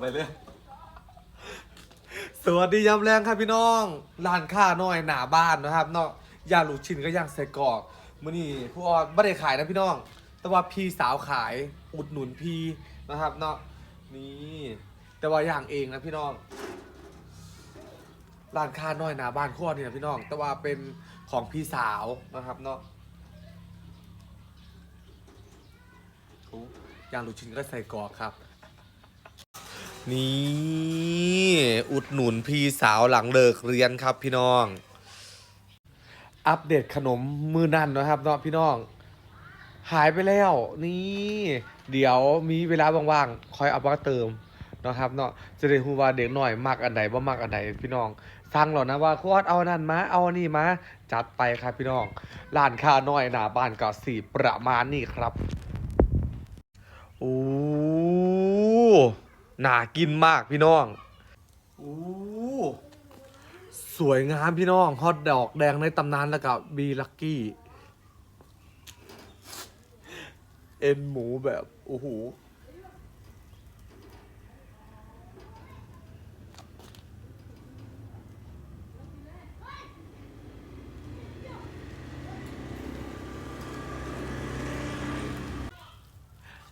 ไปเลยสวัสดียามแรงครับพี่น้องร้านค้าน้อยหน้าบ้านนะครับเนาะย่างลูกชิ้นก็ย่างใส่กรอกมื้อนี้ผู้ออดไม่ได้ขายนะพี่น้อง แต่ว่าพี่สาวขายอุดหนุนพี่นะครับเนาะนี่แต่ว่าอย่างเองนะพี่น้องร้านค้าน้อยหน้าบ้านขั้วนี่นะพี่น้อง แต่ว่าเป็นของพี่สาวนะครับเนาะอย่างลูกชิ้นก็ใส่กรอกครับ นี่ อุดหนุนพี่สาวหลังเลิกเรียนครับพี่น้อง อัปเดตขนมมือนั่นนะครับเนาะพี่น้อง หายไปแล้ว นี่ เดี๋ยวมีเวลาว่างๆคอยเอามาเติมนะครับเนาะจะได้ฮู้ว่าเด็กหน่อยมักอันใดบ่มักอันใดพี่น้องสั่งหรอนะว่าควดเอานั่นมาเอานี่มาจัดไปครับพี่น้องร้านค้าน้อยหน้าบ้านก็สีประมาณนี้ครับโอ้ น่ากินมากพี่น้องอ้สวยงามพี่น้องฮอตดอกแดงในตำนานแล้วกับบีลักกี้ เอ็นหมูแบบโอ้โห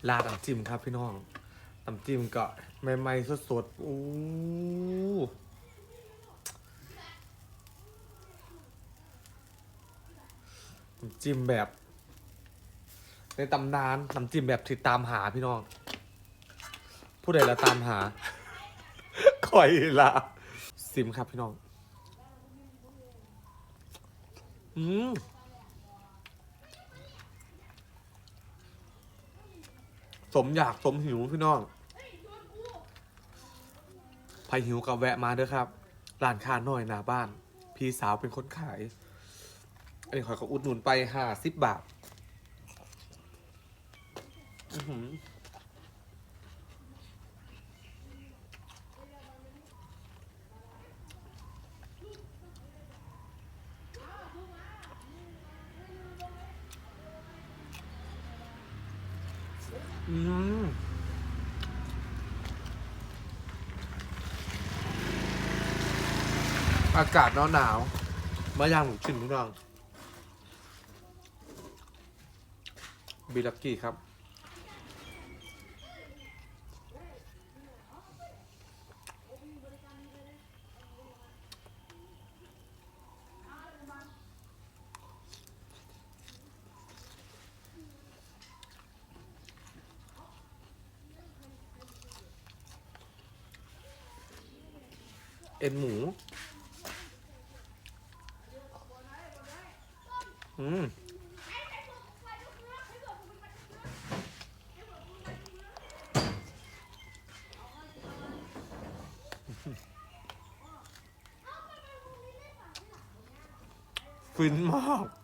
ลาดน้ำจิ้มครับพี่น้อง น้ำจิ้มก็ใหม่ๆสดๆอู้น้ำจิ้มแบบ ในตำนานน้ำจิ้มแบบที่ตามหาพี่น้อง ผู้ใดละตามหา คอยละซิมครับพี่น้อง อืมสมอยากสมหิวพี่น้อง ใครหิวก็แวะมาเด้อครับร้านค้าน้อยหน้าบ้าน พี่สาวเป็นคนขาย อันนี้ขอยก็อุดหนุนไปห้าสิบบาทอื้อหืออืม อากาศหนาวหนาวมาย่างหมูชิ้นพี่น้องบิลักกี้ครับ เอ็นหมู อืมฟินมาก